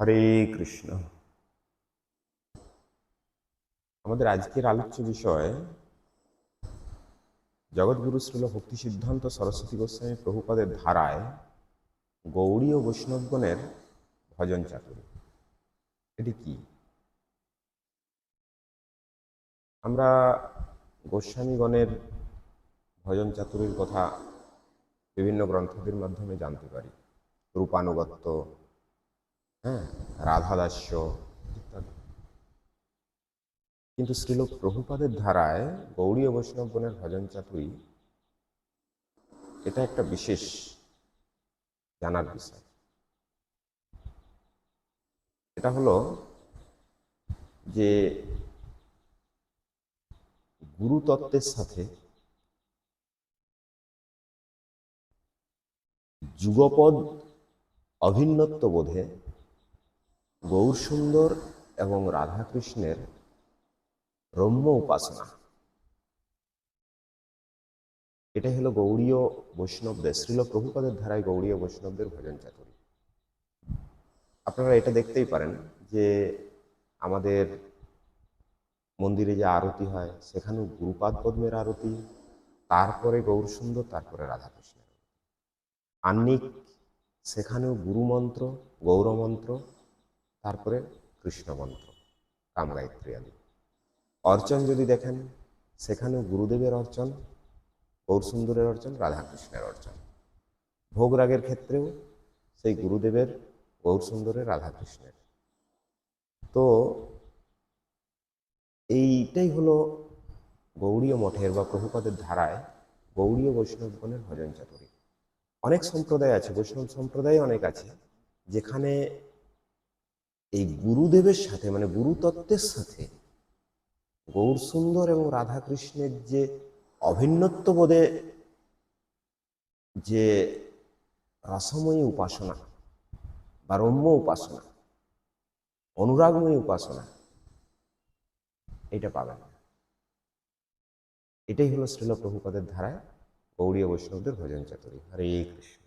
হরে কৃষ্ণ। আমাদের আজকের আলোচ্য বিষয়, জগৎগুরু শ্রীল ভক্তি সিদ্ধান্ত সরস্বতী গোস্বামী প্রভুপাদের ধারায় গৌড়ী ও বৈষ্ণবগণের ভজন চাতুরী এটি কি? আমরা গোস্বামীগণের ভজন চাতুরীর কথা বিভিন্ন গ্রন্থদের মাধ্যমে জানতে পারি। রূপানুগত্য হ্যাঁ রাধাদাস্য ইত্যাদি। কিন্তু শ্রীল প্রভুপাদের ধারায় ও বৈষ্ণবগণের ভজন চাতুরী, এটা একটা বিশেষ জানার বিষয়। এটা হলো যে গুরুতত্ত্বের সাথে যুগপদ অভিন্নত্ব বোধে গৌরসুন্দর এবং রাধাকৃষ্ণের রম্য উপাসনা। এটাই হলো গৌড়ীয় বৈষ্ণবদের, শ্রীল প্রভুপাদের ধারায় গৌড়ীয় বৈষ্ণবদের ভজন চাতুরী। আপনারা এটা দেখতেই পারেন যে আমাদের মন্দিরে যে আরতি হয় সেখানেও গুরুপাদ পদ্মের আরতি, তারপরে গৌরসুন্দর, তারপরে রাধাকৃষ্ণের আন্নিক সেখানেও গুরুমন্ত্র, গৌরমন্ত্র তারপরে কৃষ্ণ মন্ত্র কামগায়ত্রী আদি অর্চন যদি দেখেন, সেখানেও গুরুদেবের অর্চন, গৌরসুন্দরের অর্চন, রাধাকৃষ্ণের অর্চন। ভোগ রাগের ক্ষেত্রেও সেই গুরুদেবের, গৌরসুন্দরের, রাধাকৃষ্ণের। তো এইটাই হলো গৌড়ীয় মঠের বা প্রভুপাদের ধারায় গৌড়ীয় বৈষ্ণবগণের ভজন চাতুরী অনেক সম্প্রদায় আছে, বৈষ্ণব সম্প্রদায় অনেক আছে, যেখানে এই গুরুদেবের সাথে মানে গুরুতত্ত্বের সাথে গৌর সুন্দর এবং রাধাকৃষ্ণের যে অভিন্নত্ব বোধে যে রসময়ী উপাসনা বা রম্য উপাসনা, অনুরাগময়ী উপাসনা, এটা পাবেন এটাই হলো শ্রীল প্রভুপাদের ধারায় গৌড়ীয় বৈষ্ণবদের ভজন চাতুরী। হরে কৃষ্ণ।